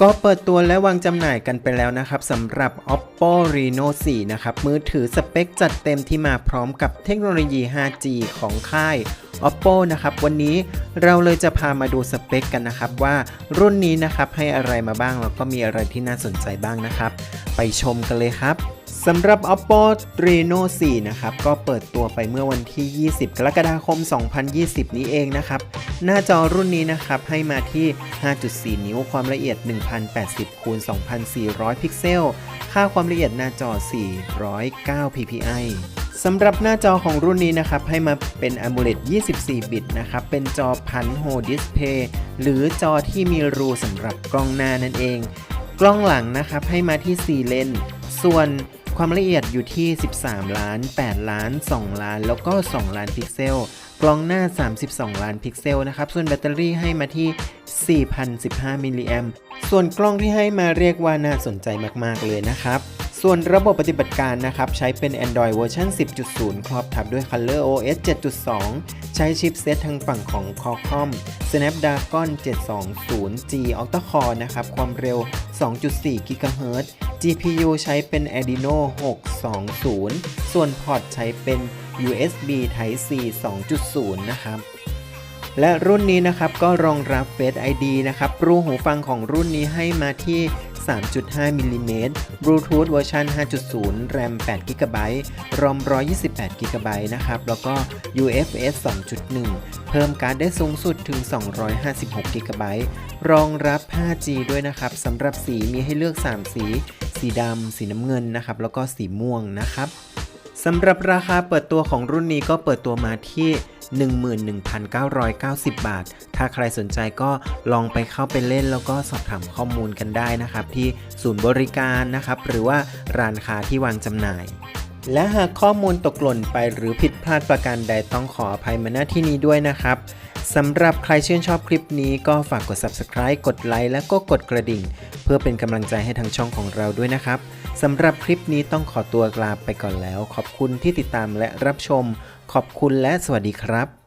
ก็เปิดตัวและวางจำหน่ายกันไปแล้วนะครับสำหรับ Oppo Reno 4 นะครับ มือถือสเปคจัดเต็มที่มาพร้อมกับเทคโนโลยี 5G ของค่าย Oppo นะครับ วันนี้เราเลยจะพามาดูสเปคกันนะครับ ว่ารุ่นนี้นะครับให้อะไรมาบ้างแล้วก็มีอะไรที่น่าสนใจบ้างนะครับ ไปชมกันเลยครับ สำหรับ Oppo Reno 4 นะครับ ก็เปิดตัวไปเมื่อวันที่ 20 กรกฎาคม 2020 นี้เองนะครับ หน้าจอรุ่นนี้นะครับ ให้มาที่ 5.4 นิ้วความละเอียด 1080คูณ2400 พิกเซล ค่าความละเอียดหน้าจอ 409 ppi สำหรับหน้าจอของรุ่นนี้นะครับ ให้มาเป็น AMOLED 24 บิตนะครับ เป็นจอพันโฮดิสเพย์หรือจอที่มีรูสำหรับกล้องหน้านั่นเอง กล้องหลังนะครับ ให้มาที่ 4 เลนส์ส่วน ความละเอียดอยู่ที่ 13 ล้าน 8 ล้าน 2 ล้าน แล้วก็ 2 ล้านพิกเซล กล้องหน้า 32 ล้านพิกเซลนะครับ ส่วนแบตเตอรี่ให้มาที่ 4,015 มิลลิแอมส่วนกล้องที่ให้มาเรียกว่าน่าสนใจมาก ๆ เลยนะครับ ส่วนระบบปฏิบัติการนะครับ ใช้เป็น Android เวอร์ชัน10.0 ครอบทับด้วย Color OS 7.2 ใช้ชิปเซตทางฝั่งของ Qualcomm Snapdragon 720G Octa Core นะครับ ความเร็ว 2.4 GHz GPU ใช้เป็น Adreno 620 ส่วนพอร์ตใช้เป็น USB Type C 2.0 นะครับและรุ่นนี้นะครับก็รองรับ Face ID นะครับรูหูฟังของรุ่นนี้ให้มาที่ 3.5 มิลลิเมตร Bluetooth เวอร์ชัน5.0 แรม8 GB ROM 128 GB นะครับ แล้วก็ UFS 2.1 เพิ่มการ์ดได้สูงสุดถึง 256 GB รองรับ 5G ด้วยนะครับสำหรับสีมีให้เลือก 3 สี สีดำ สีน้ำเงินนะครับ แล้วก็สีม่วงนะครับ สำหรับราคาเปิดตัวของรุ่นนี้ก็เปิดตัวมาที่ 11,990 บาท ถ้าใครสนใจก็ลองไปเข้าไปเล่นแล้วก็สอบถามข้อมูลกันได้นะครับ ที่ศูนย์บริการนะครับ หรือว่าร้านค้าที่วางจำหน่าย และหากข้อมูลตกหล่นไปหรือผิดพลาดประการใดต้องขออภัยมาณที่นี้ด้วยนะครับสำหรับใครชื่นชอบคลิปนี้ก็ฝากกด subscribe กดไลค์และก็กดกระดิ่ง เพื่อเป็นกำลังใจให้ทางช่องของเราด้วยนะครับสำหรับคลิปนี้ต้องขอตัวลาไปก่อนแล้ว ขอบคุณที่ติดตามและรับชม ขอบคุณและสวัสดีครับ